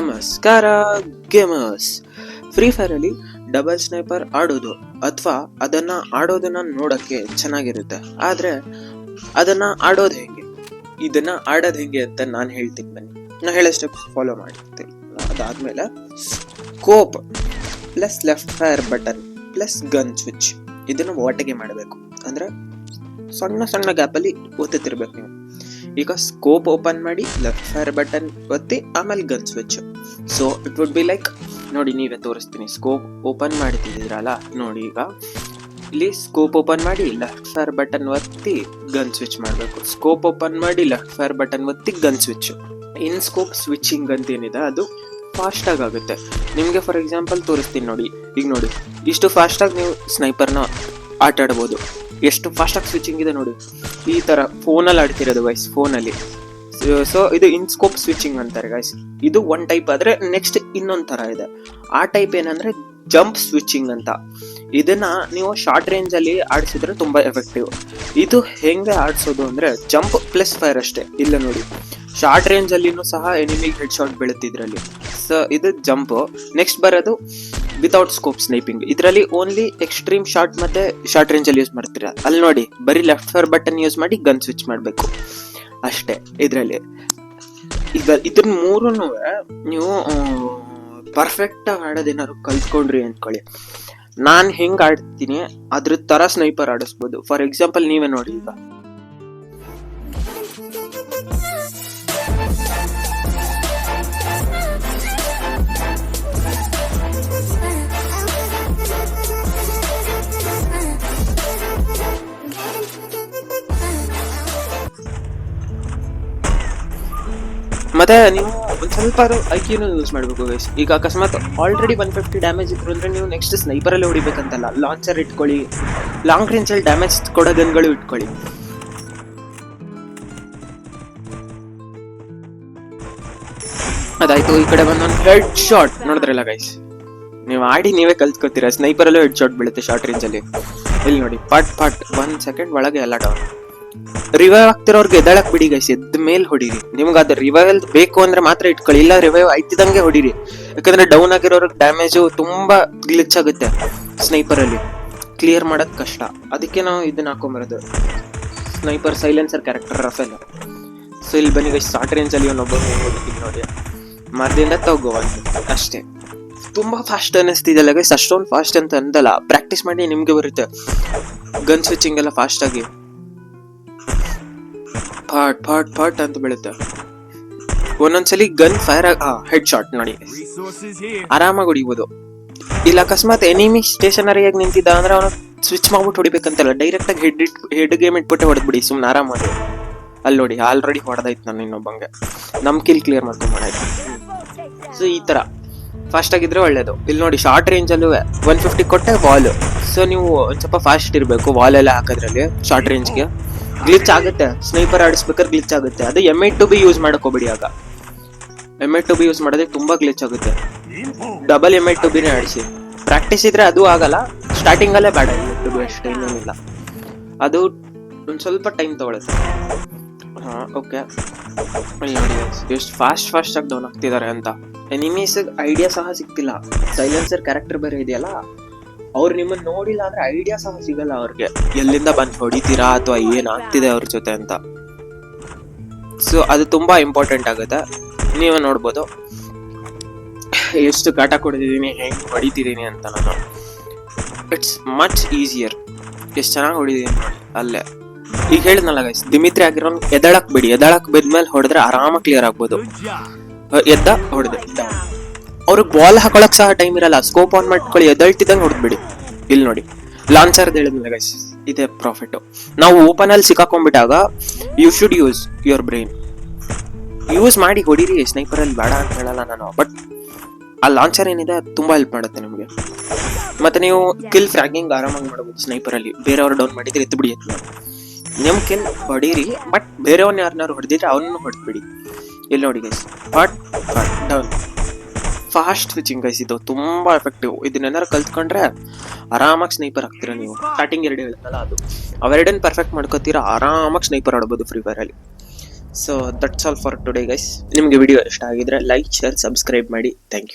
ನಮಸ್ಕಾರ, gamers. Free Fire ಅಲ್ಲಿ double sniper ಆಡೋದು ಅಥವಾ ಅದನ್ನ ಆಡೋದನ್ನ ನೋಡಕ್ಕೆ ಚೆನ್ನಾಗಿರುತ್ತೆ. ಆದ್ರೆ ಅದನ್ನ ಆಡೋದು ಹೇಗೆ? ಇದನ್ನ ಆಡೋದು ಹೇಗೆ ಅಂತ ನಾನು ಹೇಳ್ತೀನಿ ಬನ್ನಿ. ನಾ ಹೇಳೋ ಸ್ಟೆಪ್ಸ್ ಫಾಲೋ ಮಾಡಿರ್ತೀನಿ ಅದಾದ್ಮೇಲೆ scope plus left fire button plus gun switch ಇದನ್ನು ಒಟ್ಟಿಗೆ ಮಾಡಬೇಕು. ಅಂದ್ರೆ ಸಣ್ಣ ಸಣ್ಣ ಗ್ಯಾಪಲ್ಲಿ ಒತ್ತುತ್ತಿರ್ಬೇಕು ನೀವು. ಈಗ ಸ್ಕೋಪ್ ಓಪನ್ ಮಾಡಿ ಲೆಫ್ಟ್ ಫೈರ್ ಬಟನ್ ಒತ್ತಿ, ಆಮೇಲೆ gun switch so it would be like ನೋಡಿ ನೀವೇ ತೋರಿಸ್ತೀನಿ ಸ್ಕೋಪ್ ಓಪನ್ ಮಾಡ್ತಿದ್ದೀರಲ್ಲ ನೋಡಿ ಈಗ. ಇಲ್ಲಿ ಸ್ಕೋಪ್ ಓಪನ್ ಮಾಡಿ ಲೆಫ್ಟ್ ಫೈರ್ ಬಟನ್ ಒತ್ತಿ ಗನ್ ಸ್ವಿಚ್ ಮಾಡಬೇಕು. ಸ್ಕೋಪ್ ಓಪನ್ ಮಾಡಿ ಲೆಫ್ಟ್ ಫೈರ್ ಬಟನ್ ಒತ್ತಿ gun switch in scope switching ಅಂತ ಏನಿದೆ, ಅದು ಫಾಸ್ಟ್ ಆಗಿ ಆಗುತ್ತೆ. ನಿಮಗೆ ಫಾರ್ ಎಕ್ಸಾಂಪಲ್ ತೋರಿಸ್ತೀನಿ ನೋಡಿ. ಈಗ ನೋಡಿ, ಇಷ್ಟು ಫಾಸ್ಟ್ ಆಗಿ ನೀವು ಸ್ನೈಪರ್ನ ಆಟ ಆಡ್ಬೋದು ಎಷ್ಟು ಫಾಸ್ಟ್ ಆಗಿ ಸ್ವಿಚಿಂಗ್ ಇದೆ ನೋಡಿ. ಈ ತರ ಫೋನಲ್ಲಿ ಆಡ್ತಿರೋದು ಗೈಸ್ ಫೋನಲ್ಲಿ ಸೊ ಇದು ಇನ್ಸ್ಕೋಪ್ ಸ್ವಿಚಿಂಗ್ ಅಂತಾರೆ ಗೈಸ್ ಇದು ಒನ್ ಟೈಪ್ ಆದ್ರೆ ನೆಕ್ಸ್ಟ್ ಇನ್ನೊಂದ್ ತರ ಇದೆ. ಆ ಟೈಪ್ ಏನಂದ್ರೆ ಜಂಪ್ ಸ್ವಿಚಿಂಗ್ ಅಂತ. ಇದನ್ನ ನೀವು ಶಾರ್ಟ್ ರೇಂಜ್ ಅಲ್ಲಿ ಆಡಿಸಿದ್ರೆ ತುಂಬಾ ಎಫೆಕ್ಟಿವ್ ಇದು ಹೆಂಗೆ ಆಡಿಸೋದು ಅಂದ್ರೆ ಜಂಪ್ ಪ್ಲಸ್ ಫೈರ್ ಅಷ್ಟೇ. ಇಲ್ಲ ನೋಡಿ. ಶಾರ್ಟ್ ರೇಂಜ್ ಅಲ್ಲಿನೂ ಸಹ ಎನಿಮಿಗೆ ಹೆಡ್ ಶಾರ್ಟ್ ಬೀಳುತ್ತೆ ಇದ್ರಲ್ಲಿ. ಸೊ ಇದು ಜಂಪ್ ನೆಕ್ಸ್ಟ್ ಬರೋದು ವಿತೌಟ್ ಸ್ಕೋಪ್ ಸ್ನೈಪಿಂಗ್ ಇದರಲ್ಲಿ ಓನ್ಲಿ ಎಕ್ಸ್ಟ್ರೀಮ್ ಶಾರ್ಟ್ ಮತ್ತೆ ಶಾರ್ಟ್ ರೇಂಜ್ ಅಲ್ಲಿ ಯೂಸ್ ಮಾಡ್ತೀರಾ? ಅಲ್ಲಿ ನೋಡಿ, ಬರೀ ಲೆಫ್ಟ್ ಫೈರ್ ಬಟನ್ ಯೂಸ್ ಮಾಡಿ ಗನ್ ಸ್ವಿಚ್ ಮಾಡಬೇಕು. ಅಷ್ಟೇ, ಇದರಲ್ಲಿ. ಈಗ ಇದನ್ನ ಮೂರು ನೀವು ಪರ್ಫೆಕ್ಟ್ ಆಡೋದೇನಾದ್ರು ಕಲ್ತ್ಕೊಂಡ್ರಿ ಅಂದ್ಕೊಳ್ಳಿ ನಾನು ಹೆಂಗೆ ಆಡ್ತೀನಿ, ಅದ್ರ ಥರ ಸ್ನೈಪರ್ ಆಡಿಸ್ಬೋದು. ಫಾರ್ ಎಕ್ಸಾಂಪಲ್ ನೀವೇ ನೋಡಿ ಈಗ. ಮತ್ತೆ ನೀವು ಒಂದು ಸ್ವಲ್ಪ ಐಕ್ಯೂನು ಯೂಸ್ ಮಾಡಬೇಕು ಗೈಸ್ ಈಗ ಅಕಸ್ಮಾತ್ ಆಲ್ರೆಡಿ ಒನ್ ಫಿಫ್ಟಿ ಡ್ಯಾಮೇಜ್ ಇದ್ರು ಅಂದ್ರೆ ನೀವು ನೆಕ್ಸ್ಟ್ ಸ್ನೈಪರ್ ಅಲ್ಲಿ ಹೊಡಿಬೇಕಂತಲ್ಲ. ಲಾಂಚರ್ ಇಟ್ಕೊಳ್ಳಿ ಲಾಂಗ್ ರೇಂಜ್ ಅಲ್ಲಿ ಡ್ಯಾಮೇಜ್ ಕೊಡೋ ಗನ್ಗಳು ಇಟ್ಕೊಳ್ಳಿ. ಅದಾಯ್ತು, ಈ ಕಡೆ ಬಂದೊಂದು ಹೆಡ್ ಶಾಟ್ ನೋಡಿದ್ರಲ್ಲ ಗೈಸ್ ನೀವು ಆಡಿ ನೀವೇ ಕಲ್ತ್ಕೋತೀರಾ? ಸ್ನೈಪರ್ ಅಲ್ಲೂ ಹೆಡ್ ಶಾಟ್ ಬೀಳುತ್ತೆ ಶಾರ್ಟ್ ರೇಂಜ್ ಅಲ್ಲಿ. ಇಲ್ಲಿ ನೋಡಿ, ಪಟ್ ಪಟ್, ಒಂದ್ ಸೆಕೆಂಡ್ ಒಳಗೆ ಎಲ್ಲ ಡೌನ್ ರಿವೈವ್ ಆಗ್ತಿರೋರ್ಗೆ ಎದಳಕ್ ಬಿಡಿ ಗೈಸ್ ಎದ್ದ ಮೇಲೆ ಹೊಡಿರಿ. ನಿಮ್ಗೆ ಅದು ರಿವೈವಲ್ ಬೇಕು ಅಂದ್ರೆ ಮಾತ್ರ ಇಟ್ಕೊಳ್ಳಿ, ಇಲ್ಲ ರಿವೈವ್ ಆಯ್ತಿದಂಗೆ ಹೊಡಿರಿ. ಯಾಕಂದ್ರೆ ಡೌನ್ ಆಗಿರೋರ್ಗೆ ಡ್ಯಾಮೇಜು ತುಂಬಾ ಗ್ಲಿಚ್ ಆಗುತ್ತೆ ಸ್ನೈಪರ್ ಅಲ್ಲಿ. ಕ್ಲಿಯರ್ ಮಾಡೋದ್ ಕಷ್ಟ. ಅದಕ್ಕೆ ನಾವು ಇದನ್ನ ಹಾಕೊಂಬರೋದು. Sniper silencer character Rafael. So ಇಲ್ಲಿ ಬನ್ನಿ ಗೈಸ್ ಶಾರ್ಟ್ ರೇಂಜ್ ಅಲ್ಲಿ ಒಬ್ಬ ನೋಡಿ. ಮರದಿಂದ ತಗೋ ಅಷ್ಟೇ. ತುಂಬಾ ಫಾಸ್ಟ್ ಅನ್ನಿಸ್ತಿದೆಲ್ಲ ಗೈಸ್ ಅಷ್ಟೊಂದು ಫಾಸ್ಟ್ ಅಂತ ಅಂದಲ್ಲ. ಪ್ರಾಕ್ಟೀಸ್ ಮಾಡಿ ನಿಮ್ಗೆ ಬರುತ್ತೆ. ಗನ್ ಸ್ವಿಚಿಂಗ್ ಎಲ್ಲ ಫಾಸ್ಟ್ ಆಗಿ. ಫಾಟ್ ಫಾಟ್ ಫಾಟ್ ಅಂತ ಬೀಳುತ್ತೆ. ಒಂದೊಂದ್ಸಲಿ ಗನ್ ಫೈರ್ ಹೆಡ್ ಶಾಟ್ ನೋಡಿ. ಆರಾಮಾಗಿ ಹೊಡಿಬೋದು. ಇಲ್ಲ, ಅಕಸ್ಮಾತ್ ಎನಿಮಿ ಸ್ಟೇಷನರಿ ಆಗಿ ನಿಂತಿದ್ದ ಅಂದ್ರೆ ಅವನು ಸ್ವಿಚ್ ಮಾಡ್ಬಿಟ್ಟು ಹೊಡಿಬೇಕಂತಲ್ಲ. ಡೈರೆಕ್ಟ್ ಆಗಿ ಹೆಡ್ ಇಟ್ ಹೆಡ್ ಗೇಮ್ ಇಟ್ಬಿಟ್ಟೆ ಹೊಡೆದ್ಬಿಡಿ ಸುಮ್ಮನೆ ಆರಾಮಾಗಿ. ಅಲ್ಲಿ ನೋಡಿ ಆಲ್ರೆಡಿ ಹೊಡೆದಾಯ್ತು ನಾನು ಇನ್ನೊಬ್ಬಂಗೆ. ನಮ್ ಕಿಲ್ ಕ್ಲಿಯರ್ ಮಾಡ್ಕೊಂಡು ಮಾಡಾಯ್ತು. ಸೊ ಈ ತರ. ಫಾಸ್ಟ್ ಆಗಿದ್ರೆ ಒಳ್ಳೇದು. ಇಲ್ಲಿ ನೋಡಿ ಶಾರ್ಟ್ ರೇಂಜ್ ಅಲ್ಲೂ ಒನ್ ಫಿಫ್ಟಿ ಕೊಟ್ಟೆ ವಾಲ್ ಸೊ ನೀವು ಒಂದ್ ಸ್ವಲ್ಪ ಫಾಸ್ಟ್ ಇರಬೇಕು ವಾಲ್ ಎಲ್ಲ ಹಾಕೋದ್ರಲ್ಲಿ ಶಾರ್ಟ್ ರೇಂಜ್ಗೆ ಗ್ಲಿಚ್ ಆಗುತ್ತೆ. ಸ್ನೈಪರ್ ಆಡಿಸ್ಬೇಕಾದ್ರೆ ಗ್ಲಿಚ್ ಆಗುತ್ತೆ. ಅದು M I two B use ಹೋಗ್ಬೇಡಿ ಆಗ. M I two B use ಮಾಡೋದಕ್ಕೆ ತುಂಬಾ ಗ್ಲಿಚ್ ಆಗುತ್ತೆ. ಡಬಲ್ ಎಂ ಐ ಟು ಬಿನೇ ಆಡಿಸಿ. ಪ್ರಾಕ್ಟೀಸ್ ಇದ್ರೆ ಅದು ಆಗಲ್ಲ. ಸ್ಟಾರ್ಟಿಂಗ್ ಅಲ್ಲೇ ಬೇಡ ಎಂ ಟು ಬಿ ಅಷ್ಟು ಇನ್ನೂ ಇಲ್ಲ ಅದು ಒಂದು ಸ್ವಲ್ಪ ಟೈಮ್ ತಗೊಳುತ್ತೆ. ಹಾಂ ಓಕೆ ಎಷ್ಟು ಫಾಸ್ಟ್ ಫಾಸ್ಟ್ ಆಗಿ ಡೌನ್ ಆಗ್ತಿದ್ದಾರೆ ಅಂತ. ಎನಿಮೀಸ್ ಐಡಿಯಾ ಸಹ ಸಿಗ್ತಿಲ್ಲ. ಸೈಲೆನ್ಸರ್ ಕ್ಯಾರೆಕ್ಟರ್ ಬೇರೆ ಇದೆಯಲ್ಲ? ಅವ್ರು ನಿಮ್ಮನ್ನ ನೋಡಿಲ್ಲ ಅಂದ್ರೆ ಐಡಿಯಾ ಸಹ ಸಿಗಲ್ಲ ಅವ್ರಿಗೆ. ಎಲ್ಲಿಂದ ಬಂದು ಹೊಡಿತೀರಾ ಅಥವಾ ಏನ್ ಆಗ್ತಿದೆ ಅವ್ರ ಜೊತೆ ಅಂತ. ಸೊ ಅದು ತುಂಬಾ ಇಂಪಾರ್ಟೆಂಟ್ ಆಗುತ್ತೆ. ನೀವು ನೋಡ್ಬೋದು. ಎಷ್ಟು ಕಾಟ ಕೊಡಿದಿದ್ದೀನಿ ಹೆಂಗ್ ಹೊಡಿತಿದ್ದೀನಿ ಅಂತ ನಾನು. ಇಟ್ಸ್ ಮಚ್ ಈಸಿಯರ್ ಎಷ್ಟು ಚೆನ್ನಾಗಿ ಹೊಡಿದೀನಿ ನೋಡಿ ಅಲ್ಲೇ. ಈಗ ಹೇಳಿದ್ನಲ್ಲ ಗೈಸ್ ದಿಮಿತ್ರಿ ಆಗಿರೋ ಎದಳಕ್ ಬಿಡಿ. ಎದಳಕ್ ಬಿದ್ಮೇಲೆ ಹೊಡೆದ್ರೆ ಆರಾಮಾಗಿ ಕ್ಲಿಯರ್ ಆಗ್ಬೋದು. ಎದ್ದ ಹೊಡೆದೆ. ಅವ್ರಿಗೆ ಬಾಲ್ ಹಾಕೊಳಕ್ ಸಹ ಟೈಮ್ ಇರಲ್ಲ. ಸ್ಕೋಪ್ ಆನ್ ಮಾಡ್ಕೊಳ್ಳಿ ಎದಳ್ತಿದ್ದಂಗೆ ಹೊಡೆದ್ಬಿಡಿ ಇಲ್ಲಿ ನೋಡಿ. ಲಾಂಚರ್ ಹೇಳಿದ್ಮೇಲೆ ಗೈಸ್ ಇದೆ ಪ್ರಾಫಿಟ್ ನಾವು ಓಪನ್ ಅಲ್ಲಿ ಸಿಕ್ಕಾಕೊಂಡ್ಬಿಟ್ಟಾಗ you should use your brain use ಮಾಡಿ ಹೊಡೀರಿ ಸ್ನೈಪರ್ ಅಲ್ಲಿ ಬೇಡ ಅಂತ ಹೇಳಲ್ಲ ನಾನು. ಬಟ್ ಆ ಲಾಂಚರ್ ಏನಿದೆ ತುಂಬಾ ಹೆಲ್ಪ್ ಮಾಡುತ್ತೆ ನಿಮಗೆ. ಮತ್ತೆ ನೀವು ಕಿಲ್ ಫ್ರ್ಯಾಗಿಂಗ್ ಆರಾಮಾಗಿ ಮಾಡಬಹುದು ಸ್ನೈಪರ್ ಅಲ್ಲಿ. ಬೇರೆಯವ್ರು ಡೌನ್ ಮಾಡಿದ್ರೆ ಎತ್ತು ಬಿಡಿ ನಿಮ್ ಕಿಲ್ ಹೊಡೀರಿ ಬಟ್ ಬೇರೆಯವ್ರನ್ನ ಯಾರನ್ನಾರು ಹೊಡೆದಿದ್ರೆ ಅವನನ್ನು ಹೊಡೆದ್ಬಿಡಿ ಇಲ್ಲಿ ನೋಡಿ guys but down fast switching guys ಇದು ತುಂಬಾ ಎಫೆಕ್ಟಿವ್ ಇದನ್ನೇನಾರು ಕಲ್ತ್ಕೊಂಡ್ರೆ ಆರಾಮಾಗಿ ಸ್ನೈಪರ್ ಆಗ್ತೀರಾ ನೀವು. ಸ್ಟಾರ್ಟಿಂಗ್ ಎರಡು ಹೇಳಿದ್ನಲ್ಲ ಅದು. ಅವೆರಡನ್ನ ಪರ್ಫೆಕ್ಟ್ ಮಾಡ್ಕೋತೀರಾ, ಆರಾಮಾಗಿ ಸ್ನೈಪರ್ ಆಡ್ಬೋದು ಫ್ರೀ ಫೈರ್ ಅಲ್ಲಿ. So that's all for today guys ನಿಮಗೆ ವಿಡಿಯೋ ಇಷ್ಟ ಆಗಿದ್ರೆ ಲೈಕ್ ಶೇರ್ ಸಬ್ಸ್ಕ್ರೈಬ್ ಮಾಡಿ. Thank you